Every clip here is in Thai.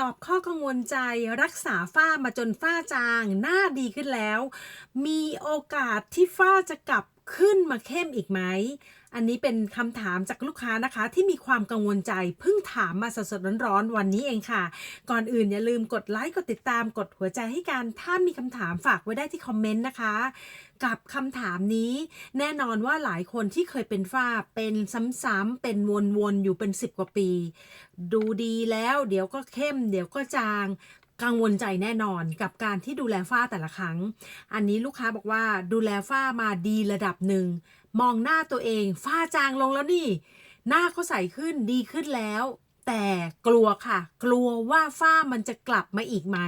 ตอบข้อกังวลใจรักษาฝ้ามาจนฝ้าจาง หน้าดีขึ้นแล้ว มีโอกาสที่ฝ้าจะกลับ ขึ้นมาเข้มอีกไหม อันนี้เป็นคำถามจากลูกค้านะคะ ที่มีความกังวลใจเพิ่งถามมาสดๆร้อนๆวันนี้เองค่ะ ก่อนอื่นอย่าลืมกดไลค์กดติดตามกดหัวใจให้กันถ้ามีคำถามฝากไว้ได้ที่คอมเมนต์นะคะ กับคำถามนี้ แน่นอนว่าหลายคนที่เคยเป็นฝ้าเป็นซ้ำๆเป็นวนๆอยู่เป็น 10 กว่าปี ดูดีแล้ว เดี๋ยวก็เข้ม เดี๋ยวก็จาง กังวลใจแน่นอนกับการที่ดูแลฝ้าแต่ละครั้ง อันนี้ลูกค้าบอกว่าดูแลฝ้ามาดีระดับหนึ่ง มองหน้าตัวเอง ฝ้าจางลงแล้วนี่ หน้าเขาใสขึ้นดีขึ้นแล้ว แต่กลัวค่ะ กลัวว่าฝ้ามันจะกลับมาอีกไหม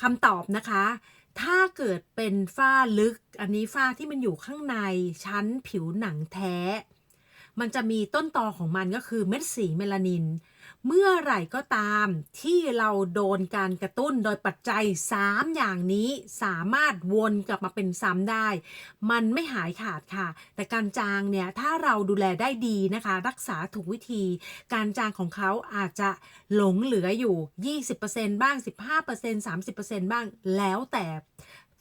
คำตอบนะคะ ถ้าเกิดเป็นฝ้าลึก อันนี้ฝ้าที่มันอยู่ข้างในชั้นผิวหนังแท้ มันจะมีต้นตอของมันก็คือเม็ดสีเมลานิน เมื่อไหร่ก็ตามที่เราโดนการกระตุ้นโดยปัจจัย 3 อย่างนี้สามารถวนกลับมาเป็นซ้ำได้ มันไม่หายขาดค่ะ แต่การจางเนี่ยถ้าเราดูแลได้ดีนะคะ รักษาถูกวิธี การจางของเขาอาจจะหลงเหลืออยู่ 20%บ้าง 15% 30%บ้างแล้วแต่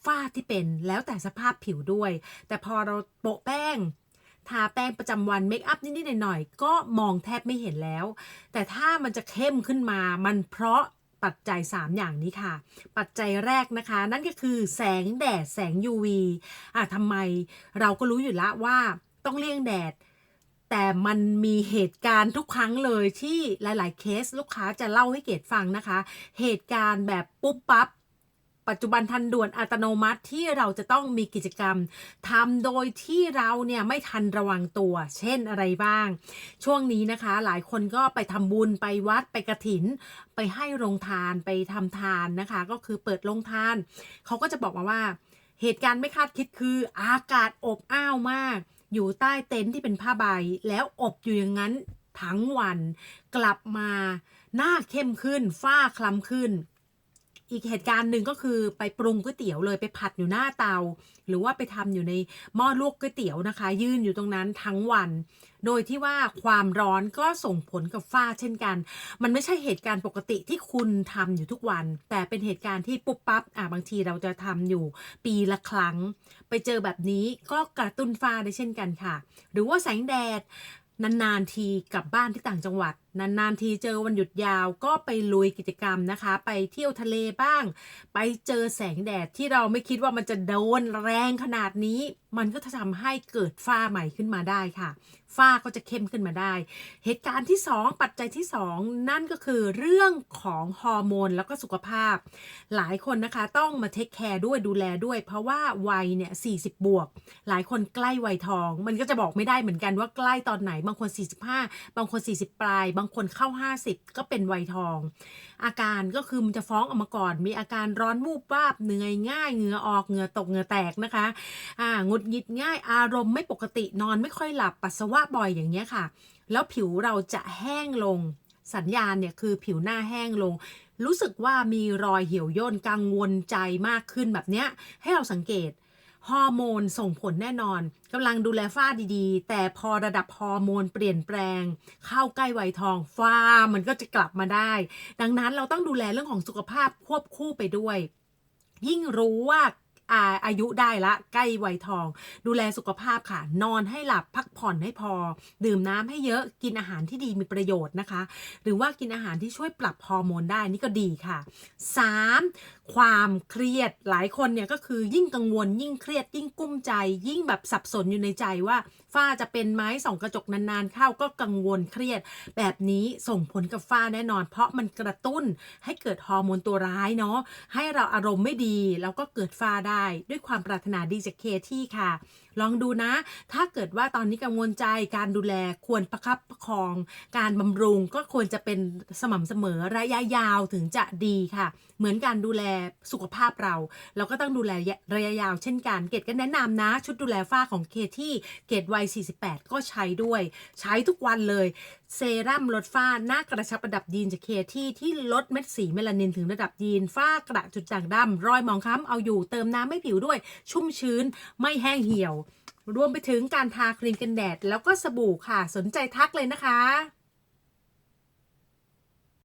ฝ้าที่เป็นแล้วแต่สภาพผิวด้วย แต่พอเราโปะแป้ง ทาแป้งประจำวันเมคอัพนิดๆหน่อยๆก็มองแทบไม่เห็นแล้ว แต่ถ้ามันจะเข้มขึ้นมามันเพราะปัจจัย 3 อย่างนี้ค่ะ ปัจจัยแรกนะคะ นั่นก็คือแสงแดดแสง UV อะทำไมเราก็รู้อยู่แล้วว่าต้องเลี่ยงแดด แต่มันมีเหตุการณ์ทุกครั้งเลยที่หลาย ๆ เคสลูกค้าจะเล่าให้เกดฟังนะคะ เหตุการณ์แบบปุ๊บปั๊บ ปัจจุบันทันด่วนอัตโนมัติที่เราจะต้องมีกิจกรรมทำโดยที่เราเนี่ยไม่ทันระวังตัว เช่นอะไรบ้าง ช่วงนี้นะคะ หลายคนก็ไปทำบุญไปวัดไปกระถิน ไปให้โรงทานไปทำทานนะคะ ก็คือเปิดโรงทาน เขาก็จะบอกมาว่า เหตุการณ์ไม่คาดคิดคืออากาศอบอ้าวมาก อยู่ใต้เต็นท์ที่เป็นผ้าใบ แล้วอบอยู่อย่างนั้นทั้งวัน กลับมาหน้าเข้มขึ้น ฝ้าคล้ำขึ้น อีกเหตุการณ์หนึ่งก็คือไปปรุงก๋วยเตี๋ยวเลยไปผัดอยู่หน้าเตา หรือว่าไปทำอยู่ในหม้อลวกก๋วยเตี๋ยวนะคะ ยืนอยู่ตรงนั้นทั้งวัน โดยที่ว่าความร้อนก็ส่งผลกับฝ้าเช่นกัน มันไม่ใช่เหตุการณ์ปกติที่คุณทำอยู่ทุกวัน แต่เป็นเหตุการณ์ที่ปุ๊บปั๊บอะบางทีเราจะทำอยู่ปีละครั้ง ไปเจอแบบนี้ก็กระตุ้นฝ้าได้เช่นกันค่ะ หรือว่าแสงแดดนานๆทีกลับบ้านที่ต่างจังหวัด นานๆทีเจอวันหยุดยาวก็ไปลุยกิจกรรมนะคะ ไปเที่ยวทะเลบ้าง ไปเจอแสงแดดที่เราไม่คิดว่ามันจะโดนแรงขนาดนี้ มันก็จะทำให้เกิดฝ้าใหม่ขึ้นมาได้ค่ะ ฝ้าก็จะเข้มขึ้นมาได้ เหตุการณ์ที่ 2 ปัจจัยที่ 2 นั่นก็คือเรื่องของฮอร์โมนแล้วก็สุขภาพ หลายคนนะคะต้องมาเทคแคร์ด้วยดูแลด้วย เพราะว่าวัยเนี่ย40 บวก หลายคนใกล้วัยทอง มันก็จะบอกไม่ได้เหมือนกันว่าใกล้ตอนไหนบางคน 45 บางคน 40 ปลายบางคนเข้า 50 ก็เป็นวัยทอง อาการก็คือมันจะฟ้องออกมาก่อน มีอาการร้อนวูบวาบเหนื่อยง่าย เหงื่อออกเหงื่อตกเหงื่อแตกนะคะอ่าหงุดหงิดง่ายอารมณ์ไม่ปกตินอนไม่ค่อยหลับปัสสาวะบ่อยอย่างเงี้ยค่ะ แล้วผิวเราจะแห้งลงสัญญาณเนี่ยคือผิวหน้าแห้งลง รู้สึกว่ามีรอยเหี่ยวย่นกังวลใจมากขึ้นแบบเนี้ยให้เราสังเกต ฮอร์โมนส่งผลแน่นอนกำลังดูแลฝ้าดีๆ แต่พอระดับฮอร์โมนเปลี่ยนแปลง เข้าใกล้วัยทองฝ้ามันก็จะกลับมาได้ ดังนั้นเราต้องดูแลเรื่องของสุขภาพควบคู่ไปด้วย ยิ่งรู้ว่าอาอายุได้ละใกล้วัยทอง ดูแลสุขภาพค่ะ นอนให้หลับพักผ่อนให้พอ ดื่มน้ำให้เยอะกินอาหารที่ดีมีประโยชน์นะคะ หรือว่ากินอาหารที่ช่วยปรับฮอร์โมนได้นี่ก็ดีค่ะ 3. ความเครียดหลายคนเนี่ยก็คือยิ่งกังวล ยิ่งเครียด ยิ่งกุ้มใจ ยิ่งแบบสับสนอยู่ในใจว่าฝ้าจะเป็นไหมส่องกระจกนานๆเข้าก็กังวลเครียด แบบนี้ส่งผลกับฝ้าแน่นอน เพราะมันกระตุ้นให้เกิดฮอร์โมนตัวร้ายเนาะให้เราอารมณ์ไม่ดี แล้วก็เกิดฝ้าได้ด้วยความปรารถนาดีจากเคที่ค่ะ ลองดูนะ ถ้าเกิดว่าตอนนี้กังวลใจการดูแลควรประคับประคอง การบำรุงก็ควรจะเป็นสม่ำเสมอระยะยาวถึงจะดีค่ะ เหมือนการดูแลสุขภาพเรา เราก็ต้องดูแลระยะยาวเช่นกัน เกดก็แนะนำนะ ชุดดูแลฝ้าของเคที่เกดวัย 48 ก็ใช้ด้วย ใช้ทุกวันเลย เซรั่มลดฝ้าหน้ากระชับระดับยีนจากเคที่ที่ลดเม็ดสีเมลานินถึงระดับยีน ฝ้ากระจุดด่างดำรอยหมองคล้ำเอาอยู่เติมน้ำให้ผิวด้วย ชุ่มชื้นไม่แห้งเหี่ยว รวมไปถึงการทาครีมกันแดด แล้วก็สบู่ค่ะสนใจทักเลยนะคะ